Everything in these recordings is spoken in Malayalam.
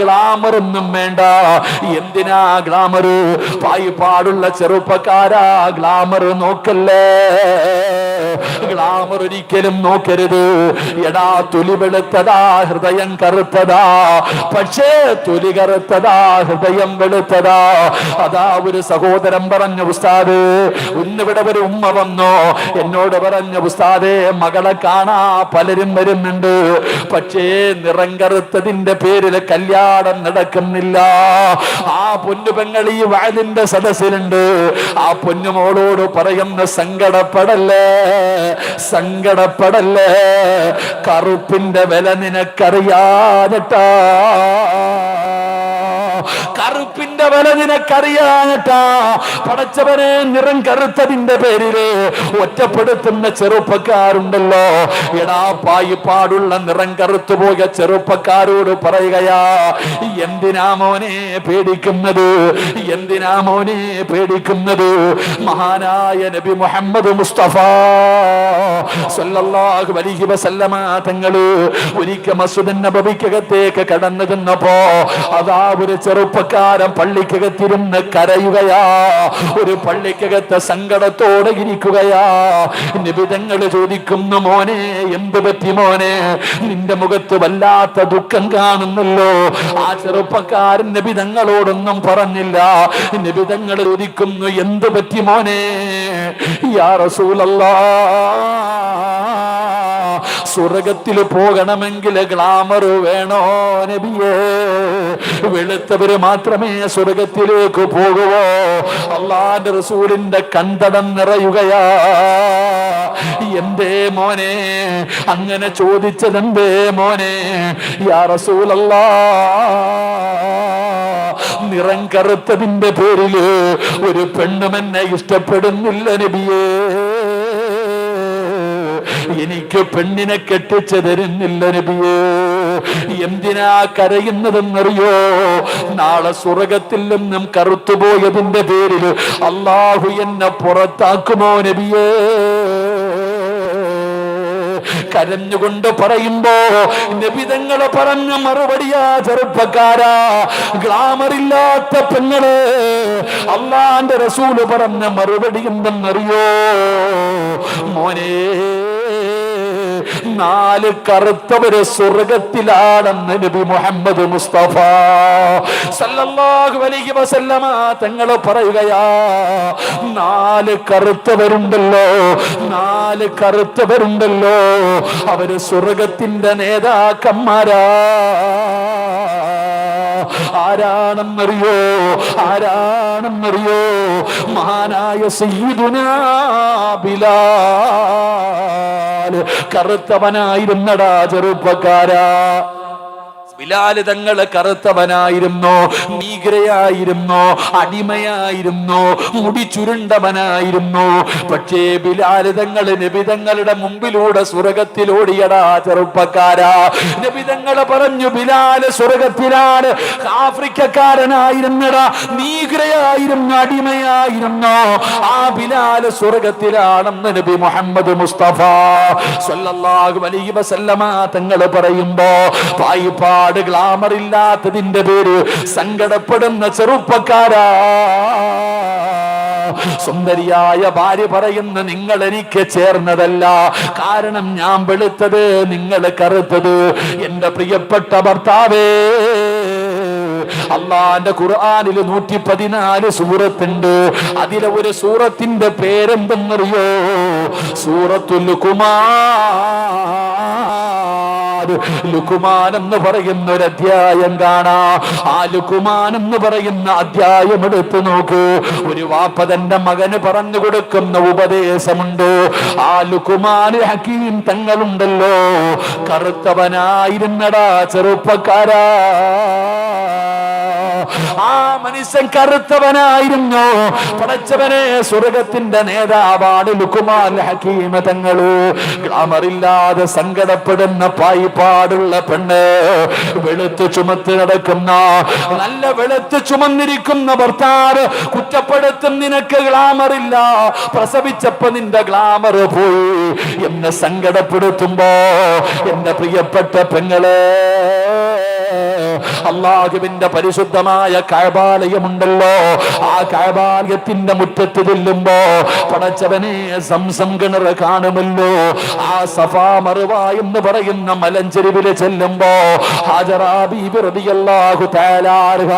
ഗ്ലാമറൊന്നും വേണ്ട. എന്തിനാ ഗ്ലാമർ പായിപ്പാടുള്ള ചെറുപ്പക്കാരാ ഗ്ലാമർ നോക്കല്ലേ? ഗ്ലാമർ ഒരിക്കലും നോക്കരുത്. എടാ തൊലി വെളുത്തതാ ഹൃദയം കറുത്തതാ. പക്ഷേ തൊലി കറുത്തതാ ഹൃദയം വെളുത്തതാ. അതാ ഒരു സഹോദരൻ പറഞ്ഞു ഉസ്താദ് ഇന്നിവിടെ ഒരു ഉമ്മ വന്നോ. എന്നോട് പറഞ്ഞു ഉസ്താദേ മകളെ കാണാ പലരും വരുന്നുണ്ട്. പക്ഷേ നിറം കറുത്തതിന്റെ പേരിൽ കല്യാണം നടക്കുന്നില്ല. ആ പൊന്നുപെങ്ങൾ ഈ വയലിന്റെ സദസ്സിലുണ്ട്. ആ പൊന്നുമോളോട് പറയുന്ന സങ്കടപ്പെടല്ലേ? സങ്കടപ്പെടല്ലേ? കറുപ്പിന്റെ വില നിനക്കറിയാനിട്ടാ കറുപ്പിന്റെ വില നിനക്കറിയാനട്ടാ പടച്ചവനെ നിറം കറുത്തതിന്റെ പേരിൽ ഒറ്റപ്പെടുത്തുന്ന ചെറുപ്പക്കാരുണ്ടല്ലോ. എടാ പായി പാടുള്ള നിറം കറുത്തു പോയ ചെറുപ്പക്കാരോട് പറയുകയാ എന്തിനാ മോനെ പേടിക്കുന്നത്? എന്തിനാ മോനെ പേടിക്കുന്നത്? മഹാനായ നബി മുഹമ്മദ് മുസ്തഫ സല്ലല്ലാഹു അലൈഹി വസല്ലമ തങ്ങൾ ഒരിക്കൽ മസ്ജിദ് നബവിക്കകത്തേക്ക് കടന്നു ചെന്നപ്പോ അതാ ഒരു ചെറുപ്പക്കാരൻ പള്ളിക്കകത്തിരുന്ന് കരയുകയാ. ഒരു പള്ളിക്കകത്ത് സങ്കടത്തോടെ ഇരിക്കുകയാ. നിബിതങ്ങൾ ചോദിക്കുന്നു മോനെ എന്ത് പറ്റി മോനെ? നിന്റെ മുഖത്ത് വല്ലാത്ത ദുഃഖം കാണുന്നല്ലോ. ആ ചെറുപ്പക്കാരൻ നിബിതങ്ങളോടൊന്നും പറഞ്ഞില്ല. നിബിതങ്ങൾ ചോദിക്കുന്നു എന്ത് പറ്റി മോനെ? യാ റസൂലല്ലാ. സ്വർഗത്തിൽ പോകണമെങ്കിൽ ഗ്ലാമർ വേണോ നബിയേ? വെളുത്തവര് മാത്രമേ സ്വർഗത്തിലേക്ക് പോകുവോ? അള്ളാന്റെ റസൂലിന്റെ കണ്ടടം നിറയുകയാ. എന്തേ മോനെ? അങ്ങനെ ചോദിച്ചതെന്തേ മോനെ? യാ റസൂലല്ലാ നിറം കറുത്തതിന്റെ പേരിൽ ഒരു പെണ്ണുമെന്നെ ഇഷ്ടപ്പെടുന്നില്ല നബിയേ. എനിക്ക് പെണ്ണിനെ കെട്ടിച്ചു തരുന്നില്ല നബിയേ. എന്തിനാ കരയുന്നതെന്നറിയോ? നാളെ സ്വർഗത്തിൽ നിന്നും കറുത്തുപോയതിന്റെ പേരിൽ അള്ളാഹു എന്നെ പുറത്താക്കുമോ നബിയേ? കരഞ്ഞുകൊണ്ട് പറയുമ്പോ നബിതങ്ങളെ പറഞ്ഞ മറുപടിയാ ചെറുപ്പക്കാരാ. ഗ്ലാമറില്ലാത്ത പെങ്ങൾ. അള്ളാന്റെ റസൂൽ പറഞ്ഞ മറുപടി എന്തെന്നറിയോ? മോനെ നാല് കറുത്തവര് സ്വർഗത്തിലാണെന്ന് നബി മുഹമ്മദ് മുസ്തഫ. സല്ലല്ലാഹു അലൈഹി വസല്ലമ തങ്ങൾ പറയുകയാ നാല് കറുത്തവരുണ്ടല്ലോ നാല് കറുത്തവരുണ്ടല്ലോ അവർ സ്വർഗത്തിന്റെ നേതാക്കന്മാരാ. ആരാണെന്നറിയോ? ആരാണെന്നറിയോ? മഹാനായ ബിലാൽ. കറുത്തവനായിരുന്നടാ ചെറുപ്പക്കാരാ. ബിലാൽ തങ്ങൾ കറുത്തവനായിരുന്നോ ഭീകരയായിരുന്നു അടിമയായിരുന്നു മുടി ചുരുണ്ടവനായിരുന്നു. പക്ഷേ ബിലാൽ തങ്ങൾ നബിതങ്ങളുടെ മുമ്പിലൂടെ സ്വർഗത്തിലോടിയടാ ചെറുപ്പക്കാരാ. നബിതങ്ങൾ പറഞ്ഞു ബിലാൽ സ്വർഗത്തിലാണ് ആഫ്രിക്കക്കാരനായിരുന്നടാ നീഗ്രയായിരുന്നു അടിമയായിരുന്നു. ആ ബിലാൽ സ്വർഗത്തിലാണെന്ന് നബി മുഹമ്മദ് മുസ്തഫ സല്ലല്ലാഹു അലൈഹി വസല്ലമ തങ്ങൾ പറയുമ്പോ പായിപ്പാട് ഗ്ലാമർ ഇല്ലാത്തതിന്റെ പേര് സങ്കടപ്പെടുന്ന ചെറുപ്പക്കാരാ. സുന്ദരിയായ ഭാര്യ പറയുന്ന നിങ്ങൾ എനിക്ക് ചേർന്നതല്ല. കാരണം ഞാൻ വെളുത്തത് നിങ്ങൾ കറുത്തത്. എന്റെ പ്രിയപ്പെട്ട ഭർത്താവേ അള്ളാന്റെ ഖുർആാനിൽ നൂറ്റി പതിനാല് സൂറത്തുണ്ട്. അതിലെ ഒരു സൂറത്തിന്റെ പേരെന്തെന്നറിയോ? സൂറത്തുൽ കുമാർ. ലുക്കുമാൻ എന്ന് പറയുന്ന ഒരു അധ്യായം കാണാ. ആ ലുക്കുമാൻ എന്ന് പറയുന്ന അധ്യായം എടുത്തു നോക്കൂ. ഒരു വാപ്പ തന്റെ മകന് പറഞ്ഞു കൊടുക്കുന്ന ഉപദേശമുണ്ട്. ആ ലുക്കുമാൻ ഹക്കീം തങ്ങളുണ്ടല്ലോ. കറുത്തവനായിരുന്നടാ ചെറുപ്പക്കാരാ. ആ മനുഷ്യൻ കറുത്തവനായിരുന്നു. പടച്ചവനെ സ്വർഗത്തിന്റെ നേതാവാണ് ലുക്കുമാൻ ഹക്കീമ തങ്ങൾ. ഗ്ലാമറില്ലാതെ സങ്കടപ്പെടുന്ന പായിപ്പാടുള്ള പെണ്ണ്. വെളുത്ത് ചുമത്ത് നടക്കുന്ന നല്ല വെളുത്ത് ചുമന്നിരിക്കുന്ന ഭർത്താവ് കുറ്റപ്പെടുത്തും നിനക്ക് ഗ്ലാമറില്ല. പ്രസവിച്ചപ്പോ നിന്റെ ഗ്ലാമർ പോയി. എന്നെ സങ്കടപ്പെടുത്തുമ്പോ എന്റെ പ്രിയപ്പെട്ട പെങ്ങളെ അള്ളാഹുവിന്റെ പരിശുദ്ധമായ കഴബാലയമുണ്ടല്ലോ. ആ കഴബാലയത്തിന്റെ മുറ്റത്ത് ചെല്ലുമ്പോ പടച്ചവനെ സംസം കിണർ കാണുമല്ലോ. ആ സഫാ മറുവ എന്ന് പറയുന്ന മലഞ്ചെരുവിൽ ചെല്ലുമ്പോ ഹാജറാ ബീബി റളിയല്ലാഹു തആല അൻഹ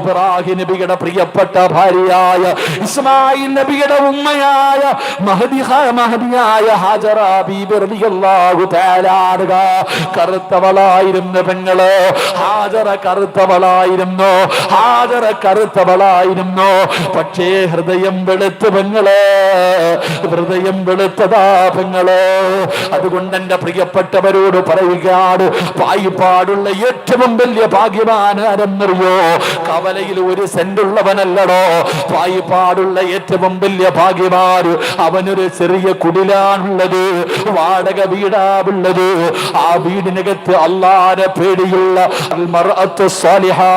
ഇബ്രാഹിം നബിയുടെ പ്രിയപ്പെട്ട ഭാര്യയായ ഇസ്മായിൽ നബിയുടെ ഉമ്മയായ മഹദി മഹദിയായ ഹാജറ ബീബി റളിയല്ലാഹു തആല അൻഹ കറുത്തവളായിരുന്ന പെങ്ങൾ ഹാജറ കറുത്തവളായിരുന്നു ഹാജറ കറുത്തവളായിരുന്നു പക്ഷേ ഹൃദയം വെളുത്തു പെങ്ങളെ ഹൃദയം വെളുത്തതാ പെങ്ങളെ. അതുകൊണ്ട് എന്റെ പ്രിയപ്പെട്ടവരോട് പറയുകയാണ് പായിപ്പാടുള്ള ഏറ്റവും വലിയ ഭാഗ്യവാൻ അരന്നറിയോ കവലയിൽ ഒരു സെന്റുള്ളവനല്ലടോ. പായിപ്പാടുള്ള ഏറ്റവും വലിയ ഭാഗ്യവാൻ അവനൊരു ചെറിയ കുടിലാണുള്ളത് വാടക വീടാവുള്ളത് ആ വീടിനകത്ത് അല്ലാതെ പേടിയുള്ള അൽമറഅത്തു സ്വാലിഹാ.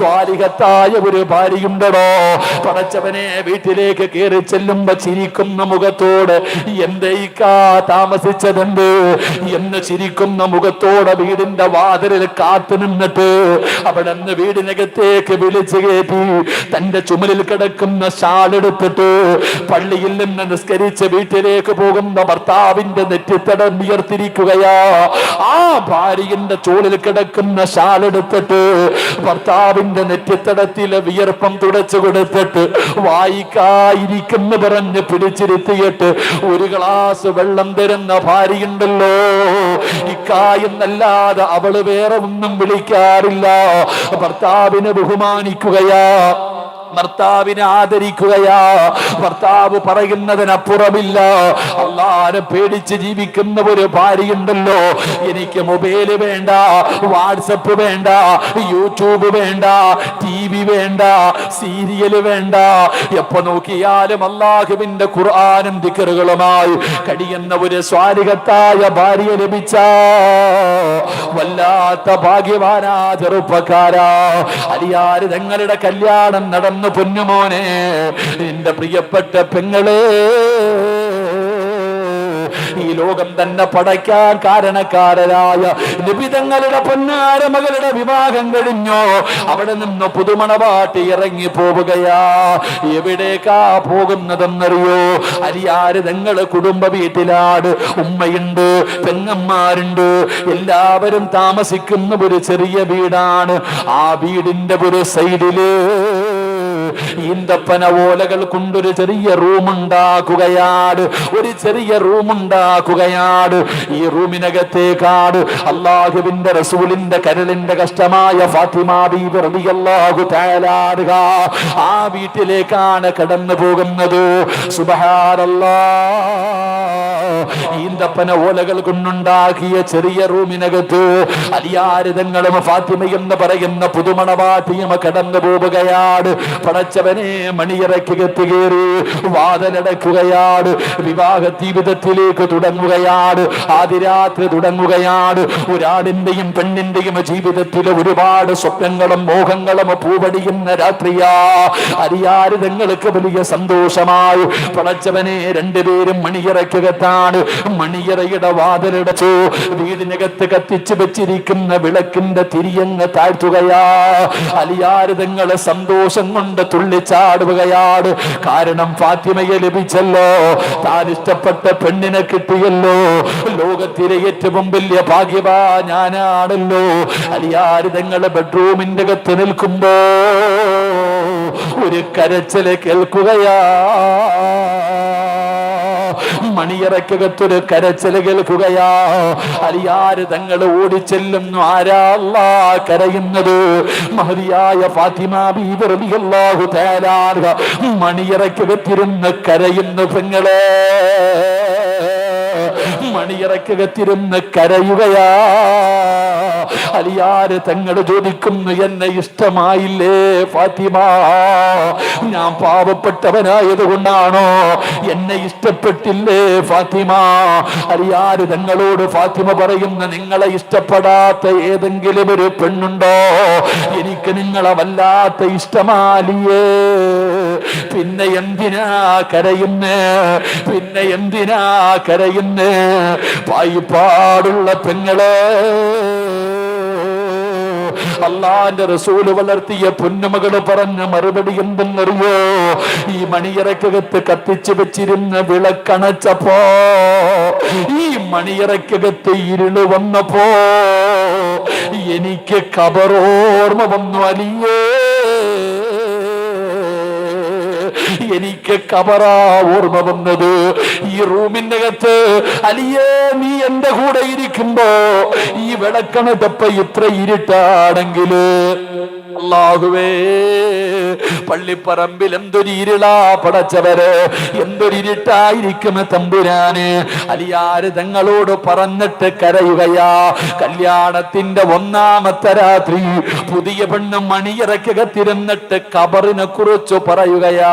സ്വാലിഹത്തായ ഒരു ഭാര്യയുണ്ടടോ. പടച്ചവനെ വീട്ടിലേക്ക് കയറി ചെല്ലുമ്പോ ചിരിക്കുന്ന മുഖത്തോട് എന്തേക്കാ താമസിച്ചതെന്ത്? എന്ന് ചിരിക്കുന്ന മുഖത്തോടെ വീടിന്റെ വാതിലിൽ കാത്തു നിന്നിട്ട് അവിടെ നിന്ന് വീടിനകത്തേക്ക് വിളിച്ചു കയറ്റി തന്റെ ചുമലിൽ കിടക്കുന്ന ഷാളെടുത്തിട്ട് പള്ളിയിൽ നിന്ന് നിസ്കരിച്ച് വീട്ടിലേക്ക് പോകുന്ന ഭർത്താവിന്റെ നെറ്റിത്തടം ഉയർത്തിരിക്കുകയാ. ആ ഭാര്യന്റെ ചൂളിൽ കിടക്കുന്ന ഷാളെടുത്തിട്ട് ഭർത്താവിന്റെ നെറ്റിത്തടത്തിലെ വിയർപ്പം തുടച്ചു കൊടുത്തിട്ട് വായിക്കായിരിക്കുന്നു പറഞ്ഞ് പിടിച്ചിരുത്തിയിട്ട് ഒരു ഗ്ലാസ് വെള്ളം തരുന്ന ഭാര്യയുണ്ടല്ലോ. ഇക്കായെന്നല്ലാതെ അവൾ വേറെ ഒന്നും വിളിക്കാറില്ല. ഭർത്താവിനെ ബഹുമാനിക്കുകയാ. ഭർത്താവിനെ ആദരിക്കുകയാ. ഭർത്താവ് പറയുന്നതിനപ്പുറമില്ല. അള്ളാരെ പേടിച്ച് ജീവിക്കുന്ന ഒരു ഭാര്യയുണ്ടല്ലോ. എനിക്ക് മൊബൈൽ വേണ്ട വാട്സപ്പ് വേണ്ട യൂട്യൂബ് വേണ്ട ടി വി വേണ്ട സീരിയൽ വേണ്ട. എപ്പോ നോക്കിയാലും അള്ളാഹുവിന്റെ ഖുർആാനും ദിക്കറുകളുമായി കഴിയുന്ന ഒരു സ്വാരികത്തായ ഭാര്യ ലഭിച്ച. വല്ലാത്ത ഭാഗ്യവാനാ ചെറുപ്പക്കാരാ. അലിയാര് തങ്ങളുടെ കല്യാണം നടന്നു പൊന്നുമോനെ എന്റെ പ്രിയപ്പെട്ട പെങ്ങളെ ഈ ലോകം തന്നെ പടയ്ക്കാൻ കാരണക്കാരനായ നിബിതങ്ങളുടെ പൊന്നാര മകളുടെ വിവാഹം കഴിഞ്ഞോ? അവിടെ നിന്ന് പുതുമണവാട്ടി ഇറങ്ങി പോവുകയാ. എവിടേക്കാ പോകുന്നതെന്നറിയോ? അരിയാര് തങ്ങൾ കുടുംബ വീട്ടിലാണ്. ഉമ്മയുണ്ട് പെങ്ങന്മാരുണ്ട്. എല്ലാവരും താമസിക്കുന്ന ഒരു ചെറിയ വീടാണ്. ആ വീടിന്റെ ഒരു സൈഡിൽ ഈന്തപ്പന ഓലകൾ കൊണ്ടൊരു ചെറിയ റൂം ഉണ്ടാക്കുകയാണ് ഒരു ചെറിയ റൂം ഉണ്ടാക്കുകയാണ് ഈ റൂമിനകത്തേക്കാട് അള്ളാഹുവിന്റെ റസൂലിന്റെ കരളിന്റെ കഷ്ടമായ ഫാത്തിമ ബീബി ആ വീട്ടിലേക്കാണ് കടന്നു പോകുന്നത്. സുബ്ഹാനല്ലാഹ് ഈന്തപ്പന ഓലകൾ കൊണ്ടുണ്ടാക്കിയ ചെറിയ റൂമിനകത്ത് അലിയാരിതങ്ങളും ഫാത്തിമ എന്ന് പറയുന്ന പുതുമണവാട്ടിയും കടന്നു പോവുകയാണ് പടച്ചവനെ മണിയറയ്ക്ക് കയറി വാതലടക്കുകയാണ് വിവാഹ ജീവിതത്തിലേക്ക് തുടങ്ങുകയാണ് ആദിരാത്രി തുടങ്ങുകയാണ് ഒരാടിന്റെയും പെണ്ണിന്റെയും ജീവിതത്തിലെ ഒരുപാട് സ്വപ്നങ്ങളും മോഹങ്ങളും പൂവടിയുന്ന രാത്രിയാ. അരിയാരിതങ്ങൾക്ക് വലിയ സന്തോഷമായി. പടച്ചവനെ രണ്ടുപേരും മണിയറയ്ക്കകത്താണ് മണിയറയുടെ വാതിലടച്ചു. വീടിനകത്ത് കത്തിച്ചു വെച്ചിരിക്കുന്ന വിളക്കിന്റെ തിരിയങ്ങ് താഴ്ത്തുകയാ. അലിയാരിതങ്ങളെ സന്തോഷം കൊണ്ട് തുള്ളിച്ചാടുകയാണ് കാരണം ഫാത്തിമയെ ലഭിച്ചല്ലോ. താൻ ഇഷ്ടപ്പെട്ട പെണ്ണിനെ കിട്ടിയല്ലോ. ലോകത്തിലെ ഏറ്റവും വലിയ ഭാഗ്യവാ ഞാനാണല്ലോ. അലിയാരിതങ്ങൾ ബെഡ്റൂമിന്റെ അകത്ത് നിൽക്കുമ്പോ ഒരു കരച്ചൽ കേൾക്കുകയാ. മണിയറക്കകത്തൊരു കരച്ചിൽ കേൾക്കുകയാ അലിയാര് തങ്ങൾ ഓടിച്ചെല്ലുന്നു. ആരാ അല്ലാ കരയുന്നത്? മഹതിയായ ഫാത്തിമ ബീബി റളിയല്ലാഹു തആല അൻഹ മണിയറക്കകത്തിരുന്ന് കരയുന്ന പെങ്ങളെ. മണിയറക്കകത്തിരുന്ന് കരയുകയാ. അലിയാര് തങ്ങൾ ചോദിക്കുന്നു എന്നെ ഇഷ്ടമായില്ലേ ഫാത്തിമ? ഞാൻ പാവപ്പെട്ടവനായത് കൊണ്ടാണോ എന്നെ ഇഷ്ടപ്പെട്ടില്ലേ ഫാത്തിമ? അലിയാര് തങ്ങളോട് ഫാത്തിമ പറയുന്ന നിങ്ങളെ ഇഷ്ടപ്പെടാത്ത ഏതെങ്കിലും ഒരു പെണ്ണുണ്ടോ? എനിക്ക് നിങ്ങളെ വല്ലാത്ത ഇഷ്ടമാലിയേ. പിന്നെ എന്തിനാ കരയുന്നേ? പിന്നെ എന്തിനാ കരയുന്നേ? പായിപ്പാടുള്ള പെങ്ങളെ. അള്ളാന്റെ റസൂൽ വളർത്തിയ പൊന്നുമകൾ പറഞ്ഞ മറുപടി എന്തെന്നറിയോ? ഈ മണിയറക്കകത്ത് കത്തിച്ചു വെച്ചിരുന്ന വിളക്കണച്ചപ്പോ ഈ മണിയറക്കകത്ത് ഇരുൾ വന്നപ്പോ എനിക്ക് കബറോർമ്മ വന്നു അലിയേ. എനിക്ക് കബറാ ഓർമ്മ വന്നത്. ഈ റൂമിന്റെ അകത്ത് അലിയേ നീ എന്റെ കൂടെ ഇരിക്കുമ്പോ ഈ വിളക്കണതപ്പ ഇത്ര ഇരുട്ടാണെങ്കിൽ അള്ളാഹുവേ പള്ളിപ്പറമ്പിൽ എന്തൊരു ഇരുളാ പടച്ചവര് എന്തൊരു ഇരുട്ടായിരിക്കും തമ്പുരാന്. അലിയാര് തങ്ങളോട് പറഞ്ഞിട്ട് കരയുകയാ. കല്യാണത്തിന്റെ ഒന്നാമത്തെ രാത്രി പുതിയ പെണ്ണ് മണിയറക്കകത്തിരുന്നിട്ട് കബറിനെ കുറിച്ച് പറയുകയാ.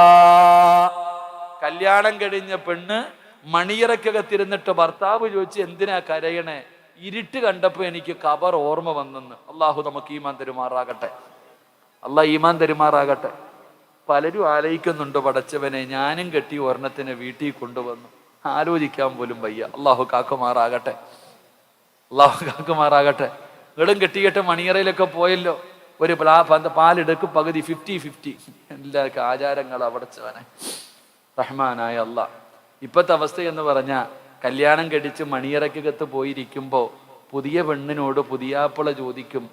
കല്യാണം കഴിഞ്ഞ പെണ്ണ് മണിയറക്കകത്തിരുന്നിട്ട് ഭർത്താവ് ചോദിച്ച് എന്തിനാ കരയണേ? ഇരുട്ട് കണ്ടപ്പോൾ എനിക്ക് കബർ ഓർമ്മ വന്നെന്ന്. അള്ളാഹു നമുക്ക് ഈമാൻ തെരുമാറാകട്ടെ. അള്ളാഹ് ഈമാൻ തെരുമാറാകട്ടെ. പലരും ആലോചിക്കുന്നുണ്ട് പടച്ചവനെ ഞാനും കെട്ടി ഒരെണ്ണത്തിനെ വീട്ടിൽ കൊണ്ടുവന്നു. ആലോചിക്കാൻ പോലും വയ്യ. അള്ളാഹു കാക്കുമാറാകട്ടെ. അള്ളാഹു കാക്കുമാറാകട്ടെ. നിങ്ങളും കെട്ടിയിട്ട് മണിയറയിലൊക്കെ പോയല്ലോ. ഒരു പാലെടുക്കും പകുതി ഫിഫ്റ്റി ഫിഫ്റ്റി എല്ലാവർക്കും ആചാരങ്ങൾ അവിടച്ചവനെ റഹ്മാനായ അല്ല ഇപ്പോഴത്തെ അവസ്ഥ എന്ന് പറഞ്ഞാൽ കല്യാണം കടിച്ച് മണിയറക്കകത്ത് പോയിരിക്കുമ്പോൾ പുതിയ പെണ്ണിനോട് പുതിയാപ്പിള ചോദിക്കും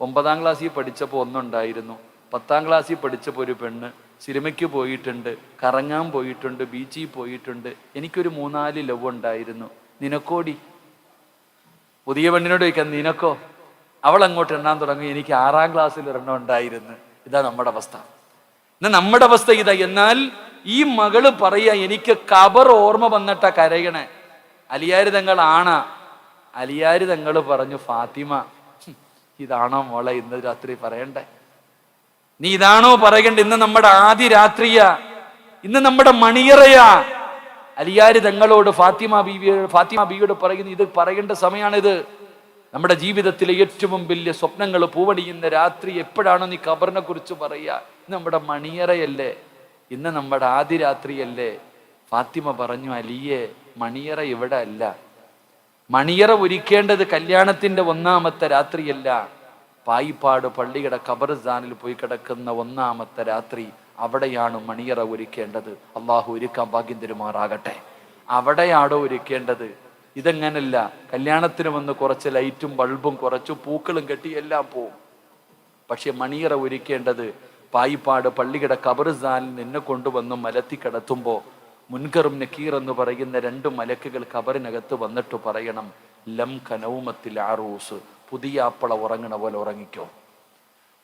ഒമ്പതാം ക്ലാസ്സിൽ പഠിച്ചപ്പോൾ ഒന്നുണ്ടായിരുന്നു. പത്താം ക്ലാസ്സിൽ പഠിച്ചപ്പോൾ ഒരു പെണ്ണ് സിനിമയ്ക്ക് പോയിട്ടുണ്ട് കറങ്ങാൻ പോയിട്ടുണ്ട് ബീച്ചിൽ പോയിട്ടുണ്ട്. എനിക്കൊരു മൂന്നാൽ ലവ് ഉണ്ടായിരുന്നു. നിനക്കോടി? പുതിയ പെണ്ണിനോട് ചോദിക്കാം നിനക്കോ? അവൾ അങ്ങോട്ട് എണ്ണാൻ തുടങ്ങി. എനിക്ക് ആറാം ക്ലാസ്സിൽ ഒരെണ്ണം ഉണ്ടായിരുന്നു. ഇതാ നമ്മുടെ അവസ്ഥ. എന്നാൽ നമ്മുടെ അവസ്ഥ ഇതാ. എന്നാൽ ഈ മകൾ പറയുക എനിക്ക് കബർ ഓർമ്മ വന്നിട്ട കരയണേ. അലിയാരി തങ്ങൾ ആണ. അലിയാരി തങ്ങൾ പറഞ്ഞു ഫാത്തിമ ഇതാണോ മോളെ ഇന്ന് രാത്രി പറയണ്ടേ? നീ ഇതാണോ പറയണ്ട? ഇന്ന് നമ്മുടെ ആദ്യ രാത്രിയാ. ഇന്ന് നമ്മുടെ മണിയറയാ. അലിയാരി തങ്ങളോട് ഫാത്തിമ ബീവി ഫാത്തിമ ബീവിയോട് പറയുന്നു ഇത് പറയേണ്ട സമയമാണിത്. നമ്മുടെ ജീവിതത്തിലെ ഏറ്റവും വലിയ സ്വപ്നങ്ങൾ പൂവണിയുന്ന രാത്രി എപ്പോഴാണോ നീ ഖബറിനെ കുറിച്ച് പറയുക? ഇന്ന് നമ്മുടെ മണിയറയല്ലേ? ഇന്ന് നമ്മുടെ ആദ്യ രാത്രിയല്ലേ ഫാത്തിമ പറഞ്ഞു അലിയെ മണിയറ ഇവിടെ അല്ല. മണിയറ ഒരുക്കേണ്ടത് കല്യാണത്തിന്റെ ഒന്നാമത്തെ രാത്രിയല്ല. പായിപ്പാട് പള്ളിയുടെ ഖബർസ്ഥാനിൽ പോയി കിടക്കുന്ന ഒന്നാമത്തെ രാത്രി അവിടെയാണ് മണിയറ ഒരുക്കേണ്ടത്. അള്ളാഹു ഒരുക്കാൻ ഭാഗ്യം തരുമാറാകട്ടെ. അവിടെയാണോ ഒരുക്കേണ്ടത്? ഇതെങ്ങനല്ല. കല്യാണത്തിന് വന്ന് കുറച്ച് ലൈറ്റും ബൾബും കുറച്ച് പൂക്കളും കെട്ടി എല്ലാം പോവും. പക്ഷെ മണിയറ ഒരുക്കേണ്ടത് പായിപ്പാട് പള്ളിയുടെ കബർസ്ഥാനിൽ നിന്നെ കൊണ്ടുവന്ന് മലത്തി കിടത്തുമ്പോൾ മുൻകറും നക്കീർ എന്ന് പറയുന്ന രണ്ട് മലക്കുകൾ കബറിനകത്ത് വന്നിട്ട് പറയണം ലം കനൗമത്തിൽ ആറൂസ് പുതിയ അപ്പള ഉറങ്ങണ പോലെ ഉറങ്ങിക്കോ.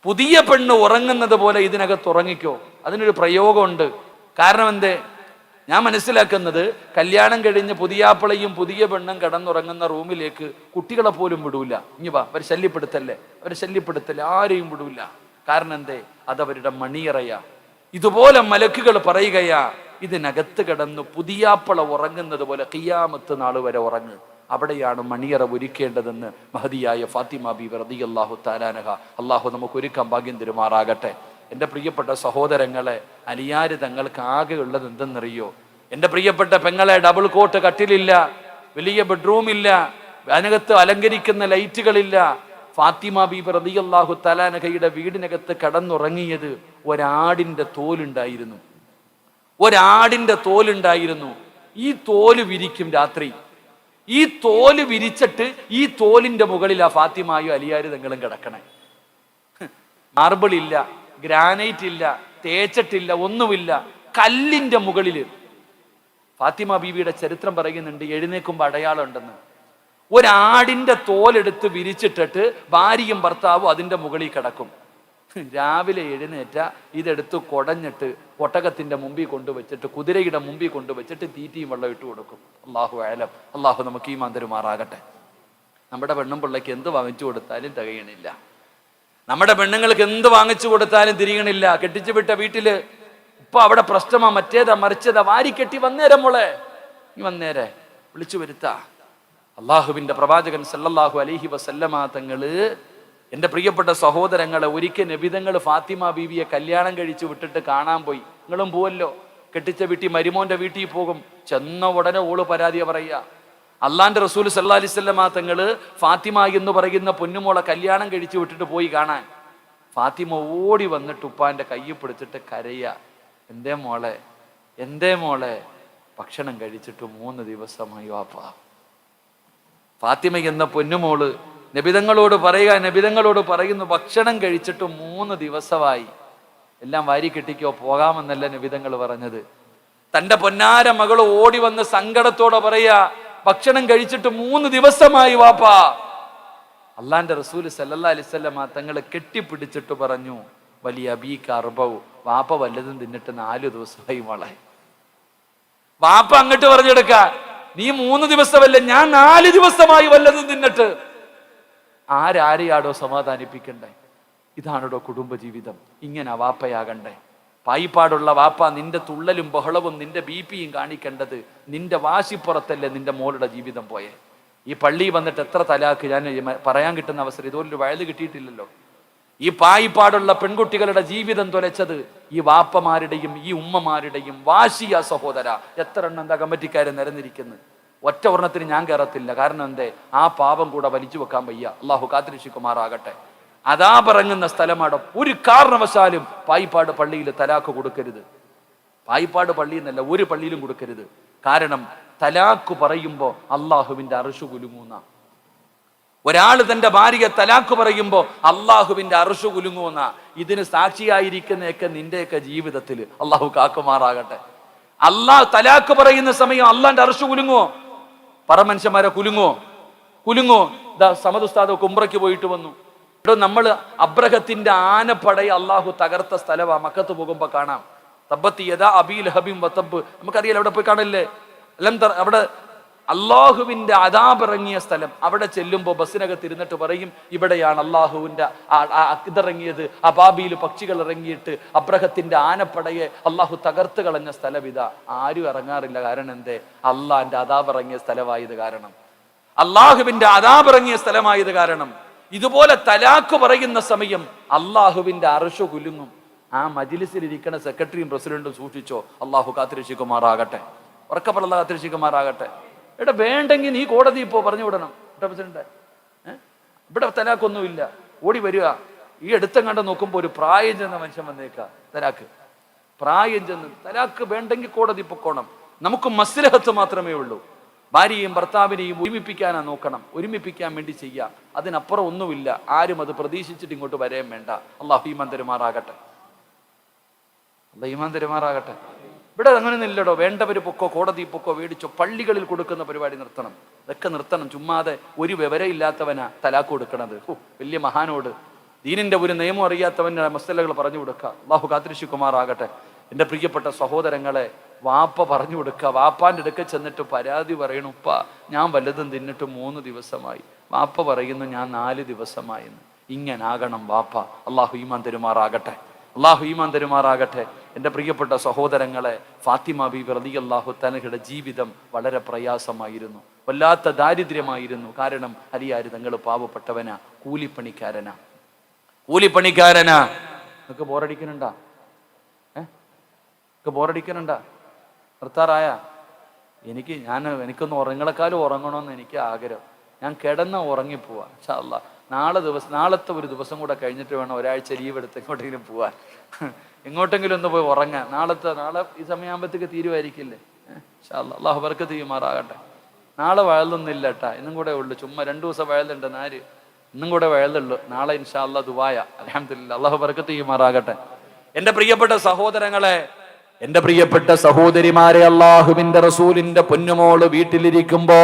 പുതിയ പെണ്ണ് ഉറങ്ങുന്നത് പോലെ ഇതിനകത്ത് ഉറങ്ങിക്കോ. അതിനൊരു പ്രയോഗമുണ്ട്. കാരണം എന്തേ? ഞാൻ മനസ്സിലാക്കുന്നത് കല്യാണം കഴിഞ്ഞ് പുതിയാപ്പിളയും പുതിയ പെണ്ണും കിടന്നുറങ്ങുന്ന റൂമിലേക്ക് കുട്ടികളെ പോലും വിടൂല. ഇനി വാ അവർ ശല്യപ്പെടുത്തല്ലേ? അവർ ശല്യപ്പെടുത്തല്ലേ? ആരെയും വിടൂല. കാരണം എന്തേ? അതവരുടെ മണിയറയ. ഇതുപോലെ മലക്കുകൾ പറയുകയാ ഇതിനകത്ത് കിടന്ന് പുതിയാപ്പള ഉറങ്ങുന്നത് പോലെ കിയാമത്ത് നാൾ വരെ ഉറങ്ങ്. അവിടെയാണ് മണിയറ ഒരുക്കേണ്ടതെന്ന് മഹതിയായ ഫാത്തിമ ബി അള്ളാഹു താലാനഹ അള്ളാഹു നമുക്ക് ഒരുക്കാൻ ഭാഗ്യം തരുമാറാകട്ടെ. എന്റെ പ്രിയപ്പെട്ട സഹോദരങ്ങളെ അലിയാർ തങ്ങൾക്ക് ആകെ ഉള്ളത് എന്തെന്നറിയോ? എന്റെ പ്രിയപ്പെട്ട പെങ്ങളെ ഡബിൾ കോട്ട് കട്ടിലില്ല വലിയ ബെഡ്റൂം ഇല്ല അതിനകത്ത് അലങ്കരിക്കുന്ന ലൈറ്റുകളില്ല. ഫാത്തിമ ബീബ് റതിയല്ലാഹു തലാനഖയുടെ വീടിനകത്ത് കടന്നുറങ്ങിയത് ഒരാടിന്റെ തോലുണ്ടായിരുന്നു. ഒരാടിന്റെ തോലുണ്ടായിരുന്നു. ഈ തോൽ വിരിക്കും രാത്രി. ഈ തോൽ വിരിച്ചിട്ട് ഈ തോലിന്റെ മുകളിൽ ആ ഫാത്തിമായും അലിയാരി തങ്ങളും കിടക്കണേ. മാർബിൾ ഇല്ല. ഗ്രാനൈറ്റ് ഇല്ല തേച്ചിട്ടില്ല ഒന്നുമില്ല. കല്ലിന്റെ മുകളിൽ ഫാത്തിമ ബീവിയുടെ ചരിത്രം പറയുന്നുണ്ട് എഴുന്നേക്കുമ്പോൾ അടയാളം ഉണ്ടെന്ന് ഒരാടിന്റെ തോലെടുത്ത് വിരിച്ചിട്ടിട്ട് ഭാര്യയും ഭർത്താവും അതിന്റെ മുകളിൽ കിടക്കും. രാവിലെ എഴുന്നേറ്റ ഇതെടുത്ത് കൊടഞ്ഞിട്ട് ഒട്ടകത്തിന്റെ മുമ്പിൽ കൊണ്ടുവച്ചിട്ട് കുതിരയുടെ മുമ്പിൽ കൊണ്ടുവച്ചിട്ട് തീറ്റയും വെള്ളം ഇട്ട് കൊടുക്കും. അള്ളാഹു ആലം അള്ളാഹു നമുക്ക് ഈ മന്ദരുമാറാകട്ടെ നമ്മുടെ പെണ്ണും പിള്ളയ്ക്ക് എന്ത് വാങ്ങിച്ചു കൊടുത്താലും തികയണില്ല. നമ്മുടെ പെണ്ണുങ്ങൾക്ക് എന്ത് വാങ്ങിച്ചു കൊടുത്താലും തിരിയണില്ല കെട്ടിച്ചു വിട്ട വീട്ടിൽ ഇപ്പൊ അവിടെ പ്രശ്നമാ മറ്റേതാ മറിച്ചതാ. വാരി കെട്ടി വന്നേരം മോളെ. നീ വന്നേരെ വിളിച്ചു വരുത്ത. അള്ളാഹുവിന്റെ പ്രവാചകൻ സല്ലല്ലാഹു അലഹി വസല്ലമ തങ്ങൾ എന്റെ പ്രിയപ്പെട്ട സഹോദരങ്ങളെ ഒരിക്കൽ നബിതങ്ങൾ ഫാത്തിമ ബീവിയെ കല്യാണം കഴിച്ചു വിട്ടിട്ട് കാണാൻ പോയി. നിങ്ങളും പോവല്ലോ. കെട്ടിച്ച വീട്ടിൽ മരുമോന്റെ വീട്ടിൽ പോകും. ചെന്ന ഉടനെ ഓൾ പരാതി പറയുക. അള്ളാന്റെ റസൂൽ സല്ലാ അലിസ്വല്ലമ തങ്ങൾ ഫാത്തിമ എന്ന് പറയുന്ന പൊന്നുമോളെ കല്യാണം കഴിച്ചു വിട്ടിട്ട് പോയി കാണാൻ. ഫാത്തിമ ഓടി വന്നിട്ട് ഉപ്പാന്റെ കയ്യിൽ പിടിച്ചിട്ട് കരയ. എന്തേ മോളെ? എന്തേ മോളെ? ഭക്ഷണം കഴിച്ചിട്ട് മൂന്ന് ദിവസമായി വാപ്പാ. ഫാത്തിമ എന്ന പൊന്നുമോൾ നബിതങ്ങളോട് പറയുക നബിതങ്ങളോട് പറയുന്നു ഭക്ഷണം കഴിച്ചിട്ട് മൂന്ന് ദിവസമായി. എല്ലാം വാരി കെട്ടിക്കോ പോകാമെന്നല്ല നബിതങ്ങൾ പറഞ്ഞത്. തന്റെ പൊന്നാര മകൾ ഓടി വന്ന് സങ്കടത്തോടെ പറയാ ഭക്ഷണം കഴിച്ചിട്ട് മൂന്ന് ദിവസമായി വാപ്പാ. അള്ളാന്റെ റസൂൽ സല്ലല്ലാ അലിസ്വല്ലമ തങ്ങളെ കെട്ടിപ്പിടിച്ചിട്ട് പറഞ്ഞു വലിയ അബീക്ക് അർബവും വാപ്പ വല്ലതും തിന്നിട്ട് നാല് ദിവസമായി വളായി വാപ്പ അങ്ങോട്ട് പറഞ്ഞെടുക്ക നീ മൂന്ന് ദിവസമല്ല ഞാൻ നാല് ദിവസമായി വല്ലതും തിന്നിട്ട്. ആരാരെയാടോ സമാധാനിപ്പിക്കണ്ടേ? ഇതാണോ കുടുംബജീവിതം. ഇങ്ങനെ വാപ്പയാകണ്ടേ. പായിപ്പാടുള്ള വാപ്പ നിന്റെ തുള്ളലും ബഹളവും നിന്റെ ബി പിയും കാണിക്കേണ്ടത് നിന്റെ വാശിപ്പുറത്തല്ലേ നിന്റെ മോളുടെ ജീവിതം പോയെ. ഈ പള്ളി വന്നിട്ട് എത്ര തലാക്ക് ഞാൻ പറയാൻ കിട്ടുന്ന അവസരം ഇതുപോലൊരു വയൽ കിട്ടിയിട്ടില്ലല്ലോ. ഈ പായിപ്പാടുള്ള പെൺകുട്ടികളുടെ ജീവിതം തുലച്ചത് ഈ വാപ്പമാരുടെയും ഈ ഉമ്മമാരുടെയും വാശിയ സഹോദര. എത്ര എണ്ണം എന്താ കമ്മിറ്റിക്കാരെ നിരന്നിരിക്കുന്നു? ഒറ്റ വർണത്തിന് ഞാൻ കയറത്തില്ല കാരണം എന്തേ? ആ പാപം കൂടെ വലിച്ചു വെക്കാൻ വയ്യ. അള്ളാഹു കാത്തിരിശിക്കുമാറാകട്ടെ അതാ പറങ്ങുന്ന സ്ഥലമാണ് ഒരു കാരണവശാലും പായിപ്പാട് പള്ളിയിൽ തലാക്ക് കൊടുക്കരുത്. പായിപ്പാട് പള്ളി എന്നല്ല ഒരു പള്ളിയിലും കൊടുക്കരുത്. കാരണം തലാക്ക് പറയുമ്പോൾ അള്ളാഹുവിന്റെ അറിഷു കുലുങ്ങുന്ന. ഒരാൾ തന്റെ ഭാര്യയെ തലാക്ക് പറയുമ്പോൾ അള്ളാഹുവിന്റെ അറിഷു കുലുങ്ങുന്ന. ഇതിന് സാക്ഷിയായിരിക്കുന്നതൊക്കെ നിന്റെയൊക്കെ ജീവിതത്തിൽ അള്ളാഹു കാക്കുമാറാകട്ടെ. അള്ളാഹ് തലാക്ക് പറയുന്ന സമയം അള്ളാന്റെ അറിഷു കുലുങ്ങുമോ പറമനുഷ്യന്മാരെ കുലുങ്ങോ കുലുങ്ങോ ഇതാ സമതുസ്താദ് കുമ്പ്രയ്ക്ക് പോയിട്ട് വന്നു. ഇവിടെ നമ്മൾ അബ്രഹത്തിന്റെ ആനപ്പടയെ അള്ളാഹു തകർത്ത സ്ഥലമാ മക്കത്ത് പോകുമ്പോൾ കാണാം. തബ്ബത്തി യഥാ അബീൽ ഹബീം വത്തബ് നമുക്കറിയാലോ അവിടെ പോയി കാണല്ലേ എല്ലാം അവിടെ അള്ളാഹുവിന്റെ അതാപിറങ്ങിയ സ്ഥലം. അവിടെ ചെല്ലുമ്പോൾ ബസ്സിനകത്ത് ഇരുന്നിട്ട് പറയും ഇവിടെയാണ് അള്ളാഹുവിന്റെ ഇതിറങ്ങിയത്. ആ അബാബിയിൽ പക്ഷികൾ ഇറങ്ങിയിട്ട് അബ്രഹത്തിന്റെ ആനപ്പടയെ അള്ളാഹു തകർത്ത് കളഞ്ഞ സ്ഥലം ഇതാ. ആരും ഇറങ്ങാറില്ല. കാരണം എന്തേ? അള്ളാഹിന്റെ അതാപിറങ്ങിയ സ്ഥലമായത് കാരണം. അള്ളാഹുവിന്റെ അതാപിറങ്ങിയ സ്ഥലമായത് കാരണം. ഇതുപോലെ തലാക്ക് പറയുന്ന സമയം അള്ളാഹുവിന്റെ അറഷു കുലുങ്ങും. ആ മജിലിസിൽ ഇരിക്കുന്ന സെക്രട്ടറിയും പ്രസിഡന്റും സൂക്ഷിച്ചോ. അള്ളാഹു കാത്തിരക്ഷിക്കുമാറാകട്ടെ. ഉറക്കപ്പെടുന്ന കാത്തിരക്ഷിക്കുമാറാകട്ടെ. എടാ വേണ്ടെങ്കിൽ നീ കോടതി ഇപ്പോ പറഞ്ഞു വിടണം. കേട്ടോ പ്രസിഡന്റ്. ഇവിടെ തലാക്കൊന്നുമില്ല ഓടി വരിക. ഈ അടുത്തം കണ്ട് നോക്കുമ്പോൾ ഒരു പ്രായം ചെന്ന മനുഷ്യൻ വന്നേക്ക. തലാക്ക് പ്രായം ചെന്ന് തലാക്ക് വേണ്ടെങ്കിൽ കോടതി പൊക്കോണം. നമുക്ക് മസ്ലഹത്ത് മാത്രമേ ഉള്ളൂ. ഭാര്യയും ഭർത്താവിനെയും ഒരുമിപ്പിക്കാനാ നോക്കണം. ഒരുമിപ്പിക്കാൻ വേണ്ടി ചെയ്യുക അതിനപ്പുറം ഒന്നുമില്ല. ആരും അത് പ്രതീക്ഷിച്ചിട്ട് ഇങ്ങോട്ട് വരേം വേണ്ട. അള്ളാഹു ഈമാൻ തരുമാറാകട്ടെ. തരുമാറാകട്ടെ. ഇവിടെ അങ്ങനെ ഇല്ലടോ വേണ്ടവർ പൊക്കോ കോടതി പൊക്കോ മേടിച്ചോ പള്ളികളിൽ കൊടുക്കുന്ന പരിപാടി നിർത്തണം. ഇതൊക്കെ നിർത്തണം. ചുമ്മാതെ ഒരു വിവരമില്ലാത്തവനാ തലാക്ക് കൊടുക്കണത്. ഓ വലിയ മഹാനോട്. ദീനിന്റെ ഒരു നിയമം അറിയാത്തവന് മസലകൾ പറഞ്ഞു കൊടുക്കുക അള്ളാഹു കാത്തിരിശുകുമാറാകട്ടെ എന്റെ പ്രിയപ്പെട്ട സഹോദരങ്ങളെ വാപ്പ പറഞ്ഞു കൊടുക്കുക വാപ്പാന്റെ അടുക്ക ചെന്നിട്ട് പരാതി പറയണു ഉപ്പ ഞാൻ വല്ലതും തിന്നിട്ട് മൂന്ന് ദിവസമായി. വാപ്പ പറയുന്നു ഞാൻ നാല് ദിവസമായി എന്ന്. ഇങ്ങനാകണം വാപ്പ അള്ളാഹു ഈമാൻ തെരുമാറാകട്ടെ അള്ളാഹു ഈമാൻ തെരുമാറാകട്ടെ. എന്റെ പ്രിയപ്പെട്ട സഹോദരങ്ങളെ ഫാത്തിമ ബി പ്രതി അള്ളാഹു തനഹയുടെ ജീവിതം വളരെ പ്രയാസമായിരുന്നു വല്ലാത്ത ദാരിദ്ര്യമായിരുന്നു. കാരണം അരിയാര് തങ്ങൾ പാവപ്പെട്ടവനാ കൂലിപ്പണിക്കാരനാ. കൂലിപ്പണിക്കാരനാ. നിങ്ങൾക്ക് ബോറടിക്കുന്നുണ്ടാ? ഏ? നിങ്ങൾക്ക് ബോറടിക്കുന്നുണ്ടാ? നിർത്താറായ? എനിക്ക് ഞാൻ എനിക്കൊന്ന് ഉറങ്ങളെക്കാളും ഉറങ്ങണമെന്ന് എനിക്ക് ആഗ്രഹം. ഞാൻ കിടന്ന ഉറങ്ങിപ്പോവാ ഇൻഷാ അല്ലാ. നാളെ ദിവസം നാളത്തെ ഒരു ദിവസം കൂടെ കഴിഞ്ഞിട്ട് വേണം ഒരാഴ്ച ലീവ് എടുത്ത് എങ്ങോട്ടെങ്കിലും പോവാൻ. എങ്ങോട്ടെങ്കിലും ഒന്ന് പോയി ഉറങ്ങാൻ. നാളത്തെ നാളെ ഈ സമയമാകുമ്പോഴത്തേക്ക് തീരുമായിരിക്കില്ലേ? ഇൻഷാ അല്ലാ. അള്ളാഹു വർക്ക് തീരുമാറാകട്ടെ നാളെ വയലൊന്നുമില്ല കേട്ടാ ഇന്നും കൂടെ ഉള്ളു. ചുമ്മാ രണ്ടു ദിവസം വയലുണ്ട് നാര് ഇന്നും കൂടെ വയലുള്ളു. നാളെ ഇൻഷാ അല്ലാ ദുബായ അലഹമില്ല അള്ളാഹു വർക്ക് തീരുമാറാകട്ടെ എന്റെ പ്രിയപ്പെട്ട സഹോദരങ്ങളെ എന്റെ പ്രിയപ്പെട്ട സഹോദരിമാരെ അള്ളാഹുവിന്റെ റസൂലിന്റെ പൊന്നുമോൾ വീട്ടിലിരിക്കുമ്പോ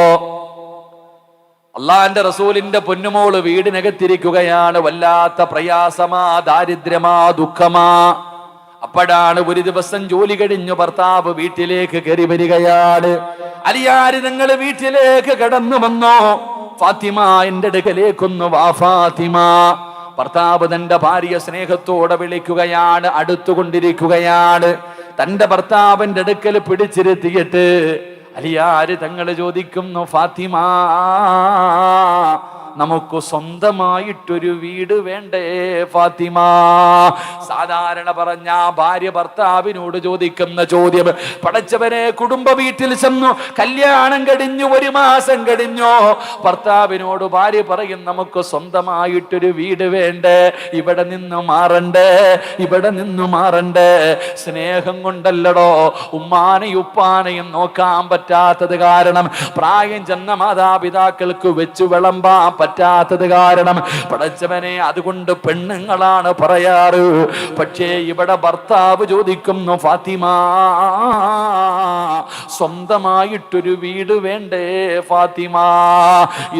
അള്ളാഹിന്റെ റസൂലിന്റെ പൊന്നുമോൾ വീടിനകത്തിരിക്കുകയാണ്. വല്ലാത്ത പ്രയാസമാ ദാരിദ്ര്യമാ ദുഃഖമാ. അപ്പോഴാണ് ഒരു ദിവസം ജോലി കഴിഞ്ഞു ഭർത്താവ് വീട്ടിലേക്ക് കയറി വരികയാണ്. അലിയാര് നിങ്ങൾ വീട്ടിലേക്ക് കടന്നു വന്നോ? ഫാത്തിമ എന്റെ അടുക്കലേക്കൊന്നു വാ ഫാത്തിമ. ഭർത്താവ് തന്റെ ഭാര്യ സ്നേഹത്തോടെ വിളിക്കുകയാണ് അടുത്തുകൊണ്ടിരിക്കുകയാണ്. തന്റെ ഭർത്താവിന്റെ അടുക്കൽ പിടിച്ചിരുത്തിയിട്ട് അലിയാര് തങ്ങൾ ചോദിക്കുന്നു ഫാത്തിമ നമുക്ക് സ്വന്തമായിട്ടൊരു വീട് വേണ്ടേ ഫാത്തിമ? സാധാരണ പറഞ്ഞ ഭാര്യ ഭർത്താവിനോട് ചോദിക്കുന്ന ചോദ്യം പടച്ചവനെ കുടുംബ വീട്ടിൽ ചെന്നു കല്യാണം കഴിഞ്ഞു ഒരു മാസം കഴിഞ്ഞോ. ഭർത്താവിനോട് ഭാര്യ പറയും നമുക്ക് സ്വന്തമായിട്ടൊരു വീട് വേണ്ടേ ഇവിടെ നിന്ന് മാറണ്ടേ ഇവിടെ നിന്ന് മാറണ്ടേ. സ്നേഹം കൊണ്ടല്ലടോ ഉമ്മാനെയും ഉപ്പാനെയും നോക്കാൻ പറ്റാത്തത് കാരണം പ്രായം ചെന്ന മാതാപിതാക്കൾക്ക് വെച്ചു വിളമ്പാൻ പറ്റാത്തത് കാരണം പടച്ചവനെ അതുകൊണ്ട് പെണ്ണുങ്ങളാണ് പറയാറ്. പക്ഷേ ഇവിടെ ഭർത്താവ് ചോദിക്കുന്നു ഫാത്തിമ സ്വന്തമായിട്ടൊരു വീട് വേണ്ടേ ഫാത്തിമ?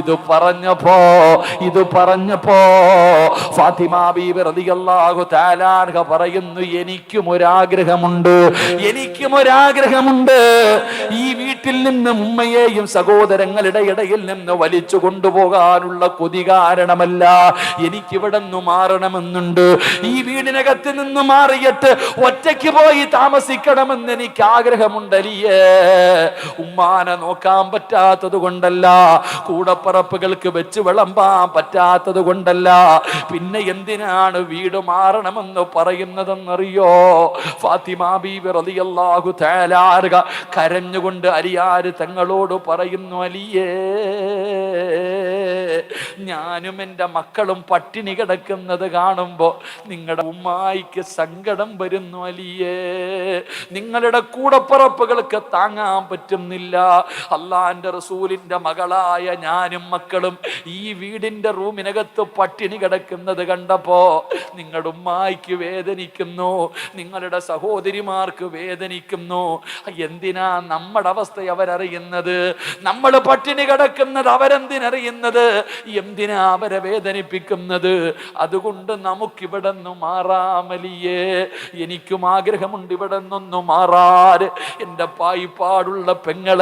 ഇത് പറഞ്ഞപ്പോ ഇത് പറഞ്ഞപ്പോ ഫാത്തിമ ബീബി താലാർഹ പറയുന്നു എനിക്കും ഒരാഗ്രഹമുണ്ട് എനിക്കും ഒരാഗ്രഹമുണ്ട്. ഈ വീട്ടിൽ നിന്ന് ഉമ്മയെയും സഹോദരങ്ങളുടെ ഇടയിൽ നിന്ന് വലിച്ചു കൊണ്ടുപോകാനുള്ള കൊതി കാരണമല്ല. എനിക്കിവിടെ നിന്ന് മാറണമെന്നുണ്ട്. ഈ വീടിനകത്ത് നിന്ന് മാറിയിട്ട് ഒറ്റയ്ക്ക് പോയി താമസിക്കണമെന്ന് എനിക്ക് ആഗ്രഹമുണ്ടല്ലേ ഉമ്മാനെ നോക്കാൻ പറ്റാത്തത് കൊണ്ടല്ല. കൂടപ്പറപ്പുകൾക്ക് വെച്ച് വിളമ്പാൻ പറ്റാത്തത് കൊണ്ടല്ല. പിന്നെ എന്തിനാണ് വീട് മാറണമെന്ന് പറയുന്നതെന്നറിയോ? ഫാത്തിമ ബീബി റളിയല്ലാഹു തേലാറുക കരഞ്ഞുകൊണ്ട് അലിയാര് തങ്ങളോട് പറയുന്നു അലിയേ ഞാനും എന്റെ മക്കളും പട്ടിണി കിടക്കുന്നത് കാണുമ്പോൾ നിങ്ങളുടെ ഉമ്മായിക്ക് സങ്കടം വരുന്നു അലിയേ. നിങ്ങളുടെ കൂടപ്പറപ്പുകൾക്ക് താങ്ങാൻ പറ്റുന്നില്ല. അള്ളാന്റെ റസൂലിന്റെ മകളായ ഞാനും മക്കളും ഈ വീടിന്റെ റൂമിനകത്ത് പട്ടിണി കിടക്കുന്നത് കണ്ടപ്പോൾ നിങ്ങളുടെ ഉമ്മായിക്ക് വേദനിക്കുന്നു നിങ്ങളുടെ സഹോദരിമാർക്ക് വേദനിക്കുന്നു. എന്തിനാ നമ്മുടെ അവസ്ഥ അവരറിയുന്നത്? നമ്മൾ പട്ടിണി കിടക്കുന്നത് അവരെന്തിനറിയുന്നത്? എന്തിനാ അവരെ വേദനിപ്പിക്കുന്നത്? അതുകൊണ്ട് നമുക്കിവിടെ നിന്ന് മാറാമലിയേ. എനിക്കും ആഗ്രഹമുണ്ട് ഇവിടെ നിന്നൊന്ന് മാറാറ് എന്റെ പായിപ്പാടുള്ള പെങ്ങൾ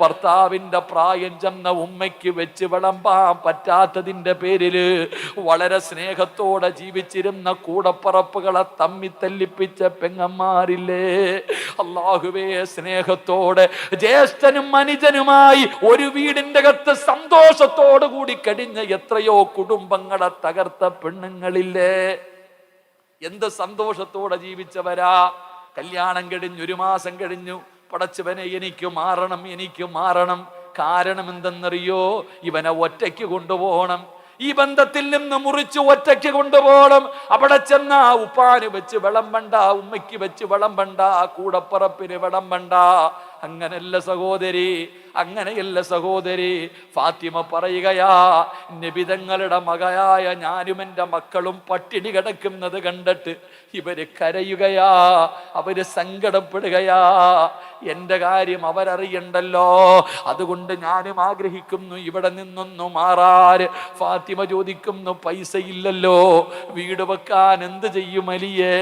ഭർത്താവിന്റെ പ്രായം ചെന്ന ഉമ്മയ്ക്ക് വെച്ച് വിളമ്പാൻ പറ്റാത്തതിന്റെ പേരിൽ വളരെ സ്നേഹത്തോടെ ജീവിച്ചിരുന്ന കൂടപ്പറപ്പുകളെ തമ്മി തല്ലിപ്പിച്ച പെങ്ങന്മാരില്ലേ? അള്ളാഹുവേ സ്നേഹത്തോടെ ജ്യേഷ്ഠനും മനുജനുമായി ഒരു വീടിന്റെ അകത്ത് സന്തോഷത്തോടു കൂടി കഴിഞ്ഞ എത്രയോ കുടുംബങ്ങളെ തകർത്ത പെണ്ണുങ്ങളില്ലേ? എന്ത് സന്തോഷത്തോടെ ജീവിച്ചവരാ? കല്യാണം കഴിഞ്ഞു ഒരു മാസം കഴിഞ്ഞു. പടച്ചവനെ എനിക്ക് മാറണം എനിക്ക് മാറണം. കാരണം എന്തെന്നറിയോ? ഇവനെ ഒറ്റയ്ക്ക് കൊണ്ടുപോകണം. ഈ ബന്ധത്തിൽ നിന്ന് മുറിച്ച് ഒറ്റയ്ക്ക് കൊണ്ടുപോകണം. അവിടെ ചെന്ന ഉപ്പാന് വെച്ച് വിളമ്പണ്ട ഉമ്മയ്ക്ക് വെച്ച് വിളമ്പണ്ട കൂടപ്പറപ്പിന് വിളമ്പണ്ട. അങ്ങനല്ല സഹോദരി അങ്ങനെയല്ല സഹോദരി. ഫാത്തിമ പറയുകയാ നിബിതങ്ങളുടെ മകയായ ഞാനും എന്റെ മക്കളും പട്ടിണി കിടക്കുന്നത് കണ്ടിട്ട് ഇവർ കരയുകയാ അവർ സങ്കടപ്പെടുകയാ. എന്റെ കാര്യം അവരറിയണ്ടല്ലോ. അതുകൊണ്ട് ഞാനും ആഗ്രഹിക്കുന്നു ഇവിടെ നിന്നൊന്നു മാറാറ് ഫാത്തിമ ചോദിക്കുന്നു പൈസ ഇല്ലല്ലോ വീട് വെക്കാൻ എന്ത് ചെയ്യും അലിയേ?